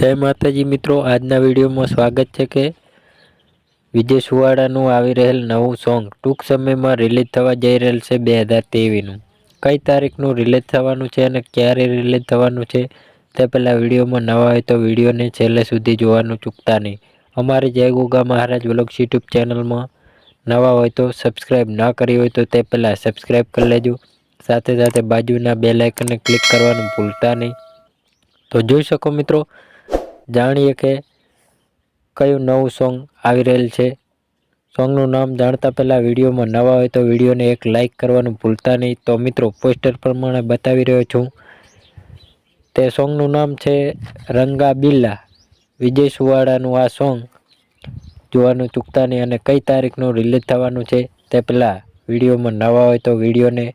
જય માતાજી મિત્રો, આજના વિડીયોમાં સ્વાગત છે કે વિજય સુવાડાનું આવી રહેલ નવું સોંગ ટૂંક સમયમાં રિલીઝ થવા જઈ રહેલ છે બે હજાર તેવીસનું કઈ તારીખનું રિલીઝ થવાનું છે અને ક્યારે રિલીઝ થવાનું છે તે પહેલાં વિડીયોમાં નવા હોય તો વિડીયોને છેલ્લે સુધી જોવાનું ચૂકતા નહીં. અમારી જય ગોગા મહારાજ વ્લોગ્સ યુટ્યુબ ચેનલમાં નવા હોય તો સબસ્ક્રાઈબ ના કરી હોય તો તે પહેલાં સબસ્ક્રાઈબ કરી લેજો. સાથે સાથે બાજુના બે લાઇકનને ક્લિક કરવાનું ભૂલતા નહીં. તો જોઈ શકો મિત્રો જાણીએ કે કયું નવું સોંગ આવી રહેલ છે. સોંગનું નામ જાણતા પહેલાં વિડીયોમાં નવા હોય તો વિડીયોને એક લાઇક કરવાનું ભૂલતા નહીં. તો મિત્રો, પોસ્ટર પ્રમાણે બતાવી રહ્યો છું. તે સોંગનું નામ છે રંગા બિલ્લા વિજય સુવાડાનું આ સોંગ જોવાનું ચૂકતા નહીં અને કઈ તારીખનું રિલીઝ થવાનું છે તે પહેલાં વિડીયોમાં નવા હોય તો વિડીયોને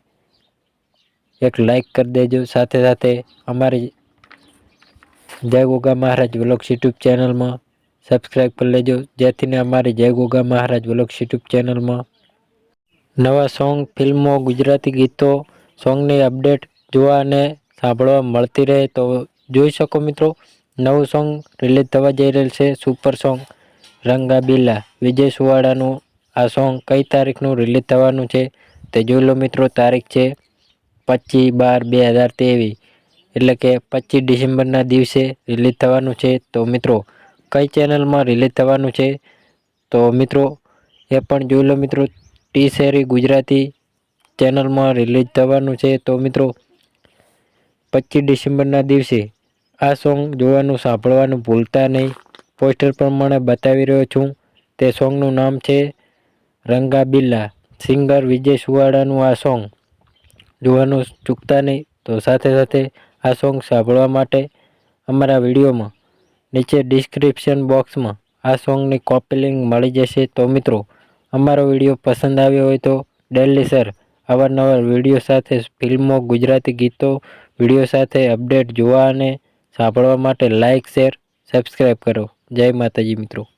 એક લાઇક કરી દેજો. સાથે સાથે અમારી જય ગોગા મહારાજ વ્લોગ્સ યુટ્યુબ ચેનલમાં સબસ્ક્રાઈબ કરી લેજો. જેથીને અમારી જય ગોગા મહારાજ વ્લોગ્સ યુટ્યુબ ચેનલમાં નવા સોંગ, ફિલ્મો, ગુજરાતી ગીતો, સોંગની અપડેટ જોવા અને સાંભળવા મળતી રહે તો જોઈ શકો મિત્રો. નવું સોંગ રિલીઝ થવા જઈ રહેલ છે, સુપર સોંગ રંગા બિલ્લા વિજય સુવાડાનું આ સોંગ કઈ તારીખનું રિલીઝ થવાનું છે તે જોઈ લો મિત્રો. તારીખ છે પચીસ બાર બે હજાર ત્રેવીસ. એટલે કે પચીસ ડિસેમ્બરના દિવસે રિલીઝ થવાનું છે. તો મિત્રો, કઈ ચેનલમાં રિલીઝ થવાનું છે? તો મિત્રો, એ પણ જોઈ લો મિત્રો ટી શેરી ગુજરાતી ચેનલમાં રિલીઝ થવાનું છે. તો મિત્રો, પચીસ ડિસેમ્બરના દિવસે આ સોંગ જોવાનું, સાંભળવાનું ભૂલતા નહીં. પોસ્ટર પ્રમાણે બતાવી રહ્યો છું. તે સોંગનું નામ છે રંગા બિલ્લા સિંગર વિજય સુવાડાનું આ સોંગ જોવાનું ચૂકતા નહીં. તો સાથે સાથે આ સોંગ સાંભળવા માટે અમારા વિડીયોમાં નીચે ડિસ્ક્રિપ્શન બોક્સમાં આ સોંગની કોપી લિંક મળી જશે. તો મિત્રો, અમારો વીડિયો પસંદ આવ્યો હોય તો ડેલી સર અવારનવાર વીડિયો સાથે ફિલ્મો, ગુજરાતી ગીતો, વીડિયો સાથે અપડેટ જોવા અને સાંભળવા માટે લાઇક શેર સબસ્ક્રાઈબ કરો. જય માતાજી મિત્રો.